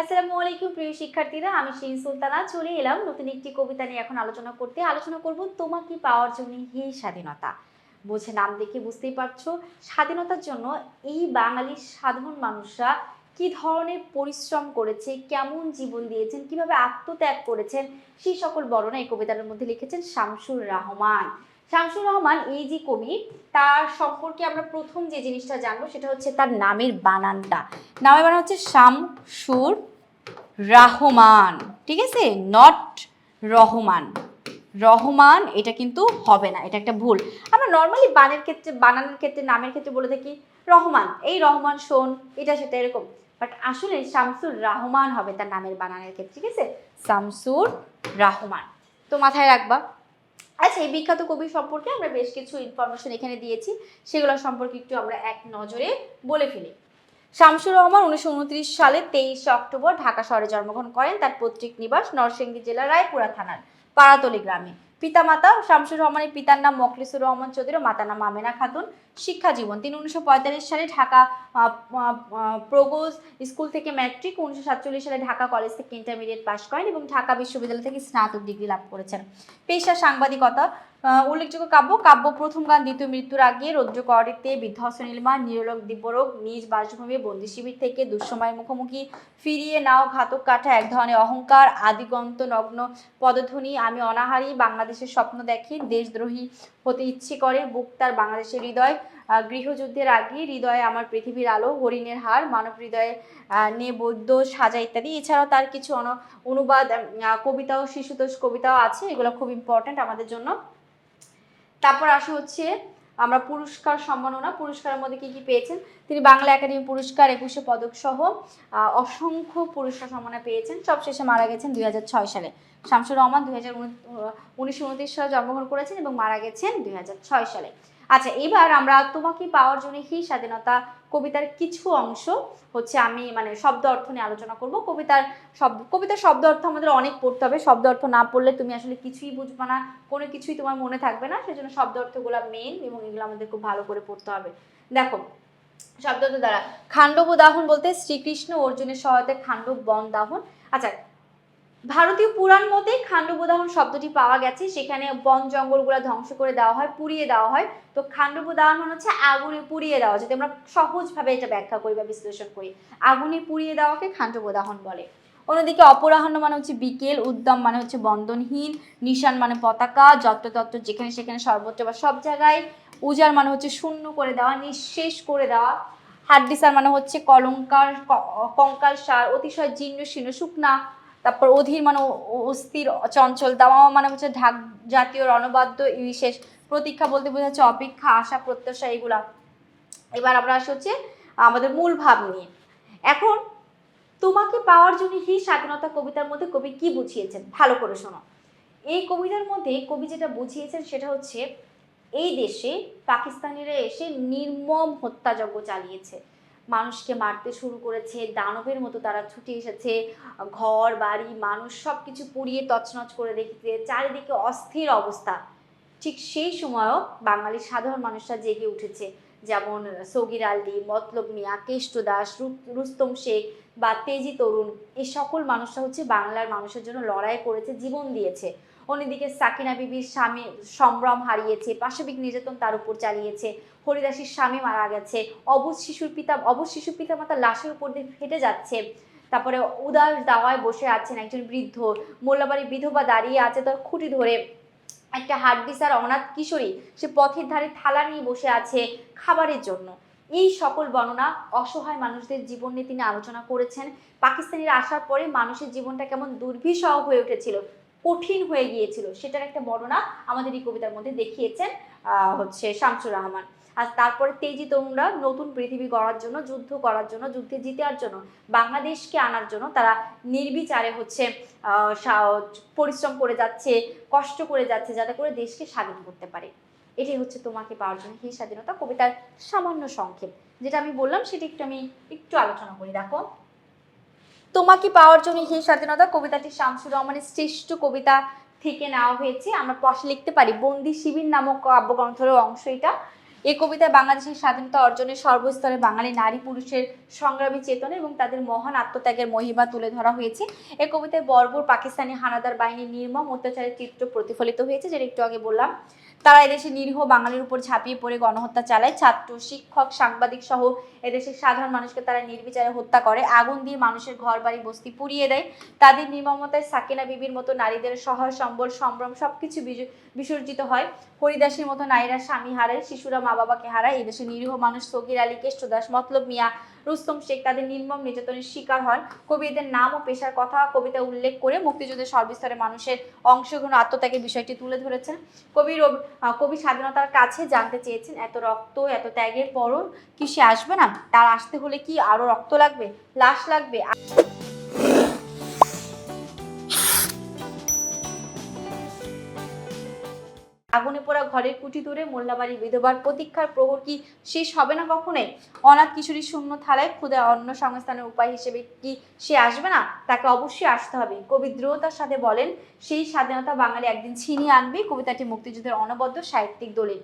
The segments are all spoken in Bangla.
আসসালামু আলাইকুম, প্রিয় শিক্ষার্থীরা। আমি শিন সুলতানা, চলে এলাম নতুন একটি কবিতা নিয়ে এখন আলোচনা করতে। আলোচনা করব তোমাকে পাওয়ার জন্য হে স্বাধীনতা? বুঝে নাম দেখে বুঝতেই পারছ, স্বাধীনতার জন্য এই বাঙালির সাধারণ মানুষরা কি ধরনের পরিশ্রম করেছে, কেমন জীবন দিয়েছেন, কীভাবে আত্মত্যাগ করেছেন, সেই সকল বর্ণনা এই কবিতার মধ্যে লিখেছেন শামসুর রহমান। শামসুর রহমান, এই যে কবি, তার সম্পর্কে আমরা প্রথম যে জিনিসটা জানব, সেটা হচ্ছে তার নামের বানানটা। নামের বানান হচ্ছে শামসুর রাহমান, ঠিক আছে? নট রহমান। রহমান, এটা কিন্তু হবে না, এটা একটা ভুল। আমরা নর্মালি বানের ক্ষেত্রে, বানানোর ক্ষেত্রে, নামের ক্ষেত্রে বলে থাকি রহমান। এই রহমান শোন, এটা সেটা, এরকম। বাট আসলে শামসুর রহমান হবে তার নামের বানানের ক্ষেত্রে, ঠিক আছে? শামসুর রহমান। তো মাথায় রাখবা। আচ্ছা এই বিখ্যাত কবি সম্পর্কে আমরা বেশ কিছু ইনফরমেশন এখানে দিয়েছি। সেগুলো সম্পর্কে একটু আমরা এক নজরে বলে ফেলি। শামসুর রহমান উনিশশো উনত্রিশ সালে তেইশে অক্টোবর ঢাকা শহরে জন্মগ্রহণ করেন। তার পৈতৃক নিবাস নরসিংদী জেলার রায়পুরা থানার পাড়াতলি গ্রামে। পিতামাতা শামসুর রহমানের পিতার নাম মখলিসুর রহমান চৌধুরী মাতার নাম আমেনা খাতুন। শিক্ষা জীবন তিনি উনিশশো পঁয়তাল্লিশ সালে ঢাকা প্রগোজ স্কুল থেকে ম্যাট্রিক উনিশশো সাতচল্লিশ সালে ঢাকা কলেজ থেকে ইন্টারমিডিয়েট পাশ করেন এবং ঢাকা বিশ্ববিদ্যালয় থেকে স্নাতক ডিগ্রি লাভ করেছেন। পেশা সাংবাদিকতা উল্লেখযোগ্য কাব্য কাব্য প্রথম গান দ্বিতীয় মৃত্যুর আগে রৌদ্র করিতে বিধ্বস্ত নীলমা নিরলোক দিব্যরোগ নিজ বাসভূমি বন্দি শিবির থেকে দুঃসময়ের মুখোমুখি ফিরিয়ে নাও ঘাতক কাঠা এক ধরনের অহংকার আদিগন্ত নগ্ন পদধ্বনি। আমি অনাহারী বাংলাদেশের স্বপ্ন দেখি দেশদ্রোহী হতে ইচ্ছে করে বুক তার বাংলাদেশের হৃদয়। গৃহযুদ্ধের আগে হৃদয়ে আমার পৃথিবীর আলো হরিণের হার মানব হৃদয়ে নে বৈদ্য সাজা ইত্যাদি। এছাড়াও তার কিছু অন অনুবাদ আহ, কবিতা ও শিশুতোষ কবিতাও আছে এগুলো খুব ইম্পর্ট্যান্ট আমাদের জন্য। তারপর আসি হচ্ছে আমরা পুরস্কার সম্মাননা, পুরস্কারের মধ্যে কি কি পেয়েছেন? তিনি বাংলা একাডেমি পুরস্কার একুশে পদক সহ অসংখ্য পুরস্কার সম্মাননা পেয়েছেন। সবশেষে মারা গেছেন দুই হাজার ছয় সালে। শামসুর রহমান দুই হাজার উনিশশো সালে জন্মগ্রহণ করেছেন এবং মারা গেছেন দুই হাজার ছয় সালে। আচ্ছা এবার আমরা তোমাকে পাওয়ার জন্য হি স্বাধীনতা কবিতার কিছু অংশ হচ্ছে আমি মানে শব্দ অর্থ নিয়ে আলোচনা করব। কবিতার শব্দ কবিতার শব্দ অর্থ আমাদের অনেক পড়তে হবে। শব্দ অর্থ না পড়লে তুমি আসলে কিছুই বুঝবে না, কোনো কিছুই তোমার মনে থাকবে না। সেজন্য শব্দ অর্থগুলো মেন এবং এগুলো আমাদের খুব ভালো করে পড়তে হবে। দেখো, শব্দ দ্বারা, খাণ্ডব দাহন বলতে শ্রীকৃষ্ণ অর্জুনের সহায়তায় খাণ্ডব বন দাহন। আচ্ছা ভারতীয় পুরাণ মতে খাণ্ডবদাহন শব্দটি পাওয়া গেছে। সেখানে বন জঙ্গলগুলো ধ্বংস করে দেওয়া হয়, পুড়িয়ে দেওয়া হয়। তো খাণ্ডবদাহন হচ্ছে আগুনে পুড়িয়ে দেওয়া। যদি আমরা সহজভাবে এটা ব্যাখ্যা করি বা বিশ্লেষণ করি, আগুনে পুড়িয়ে দেওয়াকে খাণ্ডবদাহন বলে। অন্যদিকে অপরাহ্ন মানে হচ্ছে বিকেল, উদ্যম মানে হচ্ছে বন্ধনহীন, নিশান মানে পতাকা, যত্রতত্র যেখানে সেখানে সর্বত্র বা সব জায়গায় উজার মানে হচ্ছে শূন্য করে দেওয়া, নিঃশেষ করে দেওয়া। হাড্ডিসার মানে হচ্ছে কলঙ্কার কঙ্কাল সার অতিশয় জীর্ণ, শীর্ণ, শুকনা তারপর অধীর মানে অস্থির চঞ্চল দামা মানে হচ্ছে ঢাক জাতীয় রণবাদ্য বিশেষ প্রতীক্ষা বলতে বোঝাচ্ছে অপেক্ষা, আশা, প্রত্যাশা এগুলা। এবার আমরা আসি হচ্ছে আমাদের মূল ভাব নিয়ে। এখন তোমাকে পাওয়ার জন্য হি স্বাধীনতা কবিতার মধ্যে কবি কি বুঝিয়েছেন? ভালো করে শোনো। এই কবিতার মধ্যে কবি যেটা বুঝিয়েছেন সেটা হচ্ছে, এই দেশে পাকিস্তানিরা এসে নির্মম হত্যাযজ্ঞ চালিয়েছে। মানুষকে মারতে শুরু করেছে, দানবের মতো তারা ছুটে এসেছে, ঘর, বাড়ি, মানুষ সব কিছু পুড়িয়ে তছনছ করে রেখেছে, চারিদিকে অস্থির অবস্থা। ঠিক সেই সময়ও বাঙালির সাধারণ মানুষরা জেগে উঠেছে, যেমন সগির আলদি, মতলব মিয়া, কেষ্ট দাস রুস্তম শেখ বা তেজি তরুণ এই সকল মানুষরা হচ্ছে বাংলার মানুষের জন্য লড়াই করেছে, জীবন দিয়েছে। অন্যদিকে সাকিনা বিবির স্বামী সম্ভ্রম হারিয়েছে, পাশবিক নির্যাতন তার উপর চালিয়েছে, হরিদাসীর স্বামী মারা গেছে অবুধ শিশুর পিতা, অবুজ শিশু পিতা মাতা লাশের উপর দিয়ে ফেটে যাচ্ছে, তারপরে উদাস দাওয়ায় বসে আছেন একজন বৃদ্ধ মোল্লাবাড়ি বিধবা দাঁড়িয়ে আছে তার খুঁটি ধরে, একটা হাড্ডিসার অনাথ কিশোরী, সে পথের ধারে থালা নিয়ে বসে আছে খাবারের জন্য। এই সকল বর্ণনা অসহায় মানুষদের জীবন নিয়ে তিনি আলোচনা করেছেন। পাকিস্তানিরা আসার পরে মানুষের জীবনটা কেমন দুর্বিষহ হয়ে উঠেছিল কঠিন হয়ে গিয়েছিল। সেটার একটা বর্ণনা আমাদের এই কবিতার মধ্যে দেখিয়েছেন হচ্ছে শামসুর রহমান। আর তারপরে তেজি তরুণরা নতুন পৃথিবী গড়ার জন্য, যুদ্ধ করার জন্য, যুদ্ধে জিতার জন্য, বাংলাদেশকে আনার জন্য তারা নির্বিচারে হচ্ছে পরিশ্রম করে যাচ্ছে, কষ্ট করে যাচ্ছে যাতে করে দেশকে স্বাধীন করতে পারে। এটি হচ্ছে তোমাকে পাওয়ার জন্য হি স্বাধীনতা। কবিতার সামান্য সংক্ষেপ। যেটা আমি বললাম সেটা একটু আমি একটু আলোচনা করি। দেখো তোমাকে পাওয়ার জন্য হি স্বাধীনতা, কবিতাটি শামসুর রহমানের শ্রেষ্ঠ কবিতা থেকে নেওয়া হয়েছে। আমরা পাশে লিখতে পারি, বন্দি শিবির নামক কাব্যগ্রন্থের অংশ এটা। এই কবিতায় বাংলাদেশের স্বাধীনতা অর্জনের সর্বস্তরে বাঙালি নারী পুরুষের সংগ্রামী চেতনা এবং তাদের মহান আত্মত্যাগের মহিমা তুলে ধরা হয়েছে। এই কবিতায় বর্বর পাকিস্তানি হানাদার বাহিনীর নির্মম অত্যাচারের চিত্র প্রতিফলিত হয়েছে, যেটা একটু আগে বললাম। তারা এদেশে নিরীহ বাঙালির উপর ঝাঁপিয়ে পড়ে গণহত্যা চালায়। ছাত্র, শিক্ষক, সাংবাদিক সহ এদেশের সাধারণ মানুষকে তারা নির্বিচারে হত্যা করে। আগুন দিয়ে মানুষের ঘর বাড়ি বস্তি পুড়িয়ে দেয়। তাদের নির্মমতায় সাকিনা বিবির মতো নারীদের সহায়, সম্বল, সম্ভ্রম সবকিছু বিসর্জিত হয়। হরিদাসের মতো নারীরা স্বামী হারায়, শিশুরা মা বাবাকে হারায় এদেশে নিরীহ মানুষ সগির আলী কেষ্টদাস মতলব মিয়া, রুস্তম শেখ তাদের নির্মম নির্যাতনের শিকার হন। কবি এদের নাম ও পেশার কথা কবিতা উল্লেখ করে মুক্তিযুদ্ধের সর্বস্তরে মানুষের অংশগ্রহণ আত্মত্যাগের বিষয়টি তুলে ধরেছেন। কবি কবি স্বাধীনতার কাছে জানতে চেয়েছেন, এত রক্ত, এত ত্যাগের পরও কি সে আসবে না? তার আসতে হলে কি আরও রক্ত লাগবে? লাশ লাগবে? আগুনে পোড়া ঘরের কুটি দূরে মোল্লাবাড়ি বিধবার প্রতীক্ষার প্রহর কি শেষ হবে না কখনোই? অনাথ কিশোরী শূন্য থালায় ক্ষুদে অন্য সংস্থানের উপায় হিসেবে কি সে আসবে না? তাকে অবশ্যই আসতে হবে। কবি দৃঢ়তার সাথে বলেন, সেই স্বাধীনতা বাঙালি একদিন ছিনিয়ে আনবে। কবিতাটি মুক্তিযুদ্ধের অনবদ্য সাহিত্যিক দলিল।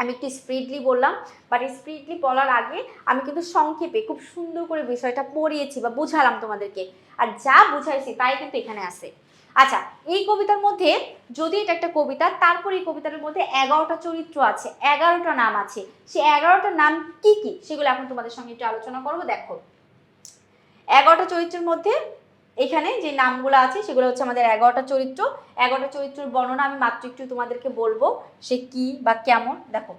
আমি একটু স্পিডলি বললাম বাট স্পিডলি বলার আগে আমি কিন্তু সংক্ষেপে খুব সুন্দর করে বিষয়টা পড়িয়েছি বা বুঝালাম তোমাদেরকে। আর যা বুঝাইছি তাই কিন্তু এখানে আছে। আচ্ছা এই কবিতার মধ্যে যদি এটা একটা কবিতা, তারপর এই কবিতার মধ্যে এগারোটা চরিত্র আছে, এগারোটা নাম আছে। সে এগারোটা নাম কি কি? সেগুলো এখন তোমাদের সঙ্গে একটু আলোচনা করব, দেখো। এগারোটা চরিত্রের মধ্যে এখানে যে নামগুলো আছে, সেগুলো হচ্ছে আমাদের এগারোটা চরিত্র। এগারোটা চরিত্রের বর্ণনা আমি মাত্র একটু তোমাদেরকে বলব, সে কি বা কেমন, দেখো।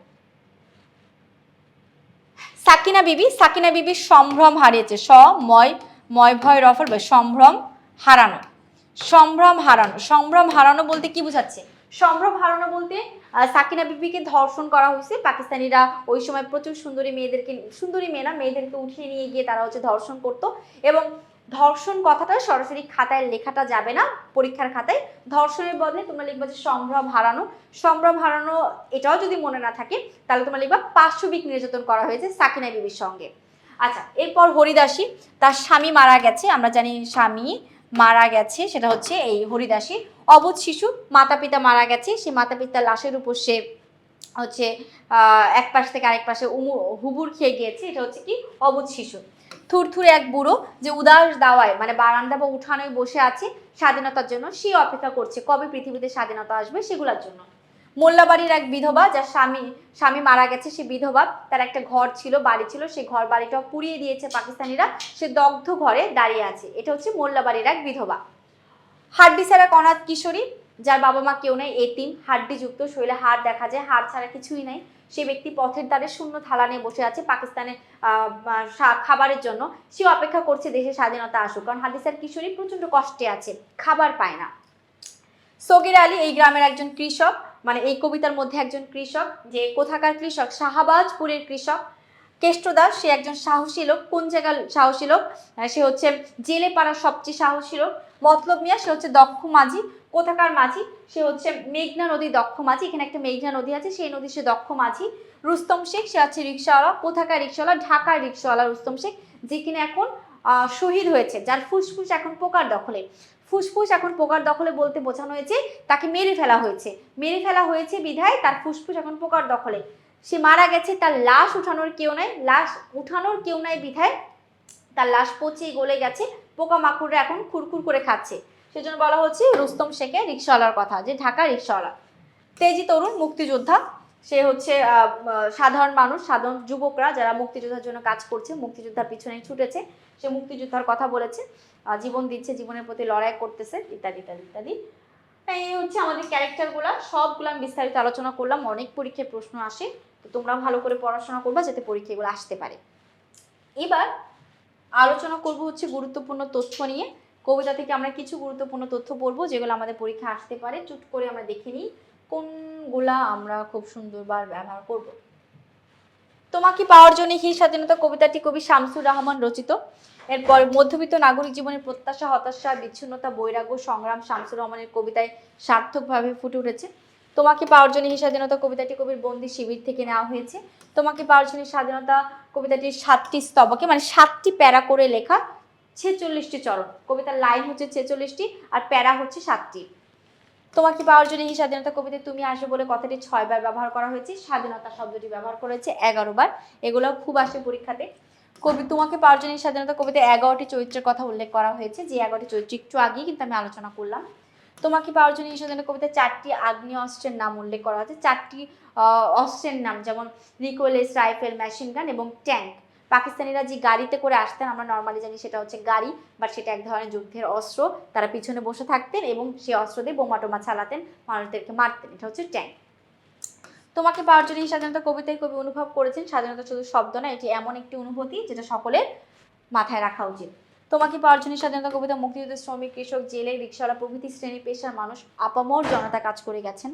সাকিনা বিবি সাকিনা বিবি সম্ভ্রম হারিয়েছে। স, ময় ময় ভয় রফর বা সম্ভ্রম হারানো। সম্ভ্রম হারানো। সম্ভ্রম হারানো বলতে কি বোঝাচ্ছে? সম্ভ্রম হারানো বলতে সাকিনা বিবিকে ধর্ষণ করা হয়েছে। পাকিস্তানিরা ওই সময় প্রচুর সুন্দরী মেয়েদেরকে, সুন্দরী মেয়ে না, মেয়েদেরকে উঠিয়ে নিয়ে গিয়ে তারা হচ্ছে ধর্ষণ করতো। এবং ধর্ষণ কথাটা সরাসরি খাতায় লেখাটা যাবে না, পরীক্ষার খাতায়। ধর্ষণের বদলে তোমরা লিখবা যে সম্ভ্রম হারানো। সম্ভ্রম হারানো, এটাও যদি মনে না থাকে, তাহলে তোমরা লিখবা পার্শ্ববিক নির্যাতন করা হয়েছে সাকিনা বিবির সঙ্গে। আচ্ছা এরপর হরিদাসী, তার স্বামী মারা গেছে, আমরা জানি স্বামী মারা গেছে, সেটা হচ্ছে এই হরিদাসী। অবধ শিশু মাতা পিতা মারা গেছে সে মাতা পিতার লাশের উপর সে হচ্ছে এক পাশ থেকে আরেক পাশে উমু হুবুর খেয়ে গিয়েছে, এটা হচ্ছে কি? অবধ শিশু। থুরথুরে এক বুড়ো যে উদাস দাওয়ায় মানে বারান্দা বা উঠানোয় বসে আছে স্বাধীনতার জন্য, সে অপেক্ষা করছে, কবে পৃথিবীতে স্বাধীনতা আসবে সেগুলোর জন্য। মোল্লাবাড়ির এক বিধবা যার স্বামী স্বামী মারা গেছে, সে বিধবা, তার একটা ঘর ছিল, বাড়ি ছিল সেই ঘর বাড়িটাও পুড়িয়ে দিয়েছে পাকিস্তানিরা, সে দগ্ধ ঘরে দাঁড়িয়ে আছে। এটা হচ্ছে মোল্লাবাড়ির এক বিধবা। হাড্ডি ছাড়া এক অনাথ কিশোরী যার বাবা মা কেউ নেই, এতিম, হাড্ডিযুক্ত শরীরে হাড় দেখা যায়, হাড় ছাড়া কিছুই নাই। সে ব্যক্তি পথের ধারে শূন্য থালা নিয়ে বসে আছে সা- খাবারের জন্য। সে অপেক্ষা করছে দেশের স্বাধীনতা আসুক। কারণ হাদিসার কিশোরী প্রচণ্ড কষ্টে আছে, খাবার পায় না। সগির আলী এই গ্রামের একজন কৃষক মানে এই কবিতার মধ্যে একজন কৃষক, যে কোথাকার কৃষক? শাহাবাজপুরের কৃষক। কেষ্টদাস সে একজন সাহসী লোক। কোন জায়গার সাহসী লোক? সে হচ্ছে জেলে পাড়ার সবচেয়ে সাহসী লোক। মতলব মিয়া, সে হচ্ছে দক্ষ মাঝি। কোথাকার মাঝি? সে হচ্ছে মেঘনা নদী দক্ষ মাঝি। এখানে একটা মেঘনা নদী আছে, সেই নদী সে দক্ষ মাঝি। রুস্তম শেখ, সে হচ্ছে রিক্সাওয়ালা, কোথাকার রিক্সাওয়ালা? ঢাকার রিক্সাওয়ালা রুস্তম শেখ, যে কিনা এখন শহীদ হয়েছে, যার ফুসফুস এখন পোকার দখলে। ফুসফুস এখন পোকার দখলে বলতে বোঝানো হয়েছে, তাকে মেরে ফেলা হয়েছে। মেরে ফেলা হয়েছে বিধায় তার ফুসফুস এখন পোকার দখলে। সে মারা গেছে, তার লাশ উঠানোর কেউ নাই, লাশ উঠানোর কেউ নাই বিধায়। তার লাশ পচে গলে গেছে, পোকামাকড়রা এখন খুরখুর করে খাচ্ছে। সেজন্য বলা হচ্ছে রুস্তম শেখে রিক্সাওয়ালার কথা, যে ঢাকা রিক্সাওয়ালা তেজি তরুণ মুক্তিযোদ্ধা, সে হচ্ছে সাধারণ মানুষ, সাধারণ যুবকরা যারা মুক্তিযোদ্ধার জন্য কাজ করছে, মুক্তিযোদ্ধার পিছনে ছুটেছে, সে মুক্তিযোদ্ধার কথা বলেছে জীবন দিচ্ছে, জীবনের প্রতি লড়াই করতেছে, ইত্যাদি ইত্যাদি ইত্যাদি। এই হচ্ছে আমাদের ক্যারেক্টারগুলো, সবগুলো আমি বিস্তারিত আলোচনা করলাম, অনেক পরীক্ষায় প্রশ্ন আসে, তো তোমরা ভালো করে পড়াশোনা করবা যাতে পরীক্ষাগুলো আসতে পারে। এবার আলোচনা করব হচ্ছে গুরুত্বপূর্ণ তথ্য নিয়ে। কবিতা থেকে আমরা কিছু গুরুত্বপূর্ণ তথ্য পড়ব যেগুলো আমাদের পরীক্ষা আসতে পারে। চুট করে আমরা দেখে নিই কোনগুলা আমরা খুব সুন্দরবার ব্যবহার করব। তোমাকে পাওয়ার জন্য হি স্বাধীনতা কবিতাটি কবি শামসুর রহমান রচিত। এরপর মধ্যবিত্ত নাগরিক জীবনের প্রত্যাশা, হতাশা, বিচ্ছিন্নতা, বৈরাগ্য, সংগ্রাম শামসুর রহমানের কবিতায় সার্থকভাবে ফুটে উঠেছে। তোমাকে পাওয়ার জন্য স্বাধীনতা কবিতাটি কবির বন্দি শিবির থেকে নেওয়া হয়েছে। তোমাকে পাওয়ার জন্য স্বাধীনতা কবিতাটির সাতটি স্তবকে মানে সাতটি প্যারা করে লেখা ছেচল্লিশটি চরণ কবিতার লাইন হচ্ছে ছেচল্লিশটি আর প্যারা হচ্ছে সাতটি। তোমাকে পাওয়ার জন্য এই স্বাধীনতা কবিতায় তুমি আসবে বলে কথাটি ছয়বার ব্যবহার করা হয়েছে। স্বাধীনতা শব্দটি ব্যবহার করেছে এগারো বার এগুলো খুব আসে পরীক্ষাতে। কবি, তোমাকে পাওয়ার জন্য স্বাধীনতা কবিতায় এগারোটি চরিত্রের কথা উল্লেখ করা হয়েছে। যে এগারোটি চরিত্র একটু আগেই কিন্তু আমি আলোচনা করলাম। তোমাকে পাওয়ার জন্য স্বাধীনতা কবিতায় চারটি আগ্নেয় অস্ত্রের নাম উল্লেখ করা হয়েছে। চারটি অস্ত্রের নাম যেমন রিকোয়েলেস রাইফেল মেশিন গান এবং ট্যাঙ্ক পাকিস্তানিরা যে গাড়িতে করে আসতেন, আমরা নর্মালি জানি সেটা হচ্ছে গাড়ি বাট সেটা এক ধরনের যুদ্ধের অস্ত্র। তারা পিছনে বসে থাকতেন এবং সেই অস্ত্র দিয়ে বোমা টোমা চালাতেন, মানুষদেরকে মারতেন। এটা হচ্ছে ট্যাঙ্ক। তোমাকে পাওয়ার জন্য স্বাধীনতা কবিতায় কবি অনুভব করেছেন, স্বাধীনতা শুধু শব্দ না এটি এমন একটি অনুভূতি যেটা সকলের মাথায় রাখা উচিত। তোমাকে পাওয়ার জন্য স্বাধীনতা কবিতা মুক্তিযুদ্ধের শ্রমিক, কৃষক, জেলে, রিক্সাওয়ালা প্রভৃতি শ্রেণি পেশার মানুষ, আপামর জনতা কাজ করে গেছেন।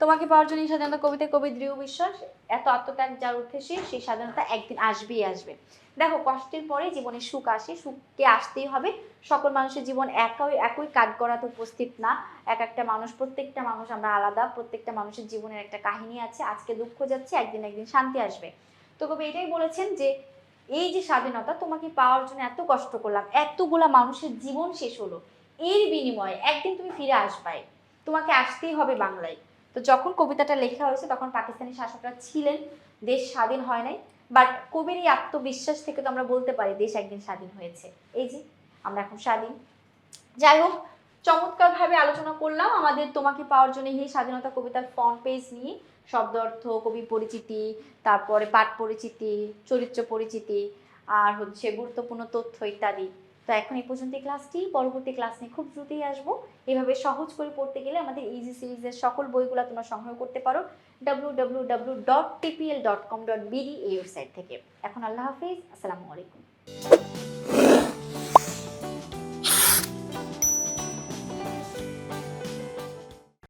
তোমাকে পাওয়ার জন্য স্বাধীনতা কবিতায় কবি দৃঢ় বিশ্বাস, এত আত্মত্যাগ যার উদ্দেশ্যে সেই স্বাধীনতা একদিন আসবেই আসবে। দেখো, কষ্টের পরে জীবনে সুখ আসে, সুখকে আসতেই হবে। সকল মানুষের জীবন একই একই কাঠগড়াতে উপস্থিত না। এক একটা মানুষ, প্রত্যেকটা মানুষ আমরা আলাদা, প্রত্যেকটা মানুষের জীবনের একটা কাহিনী আছে। আজকে দুঃখ যাচ্ছে, একদিন একদিন শান্তি আসবে। তো কবি এটাই বলেছেন যে, এই যে স্বাধীনতা, তোমাকে পাওয়ার জন্য এত কষ্ট করলাম, এতগুলা মানুষের জীবন শেষ হলো। এর বিনিময়ে একদিন তুমি ফিরে আসবাই। তোমাকে আসতেই হবে বাংলায়। তো যখন কবিতাটা লেখা হয়েছে, তখন পাকিস্তানি শাসকরা ছিলেন, দেশ স্বাধীন হয় নাই। বাট কবির এই আত্মবিশ্বাস থেকে তো আমরা বলতে পারি দেশ একদিন স্বাধীন হয়েছে। এই যে, আমরা এখন স্বাধীন। যাই হোক, চমৎকারভাবে আলোচনা করলাম আমাদের তোমাকে পাওয়ার জন্য এই স্বাধীনতা কবিতার ফ্রন্ট পেজ নিয়ে। শব্দ অর্থ, কবি পরিচিতি, তারপরে পাঠ পরিচিতি, চরিত্র পরিচিতি, আর হচ্ছে গুরুত্বপূর্ণ তথ্য ইত্যাদি। তো এখন এই পর্যন্ত ক্লাসটি পরবর্তী ক্লাস নিয়ে খুব দ্রুতই আসব। এভাবে সহজ করে পড়তে গেলে আমাদের ইজি সিরিজের সকল বইগুলো তোমরা সংগ্রহ করতে পারো। W W W dot TPL dot com dot BD এই ওয়েবসাইট থেকে। এখন আল্লাহ হাফিজ। আসসালামু আলাইকুম।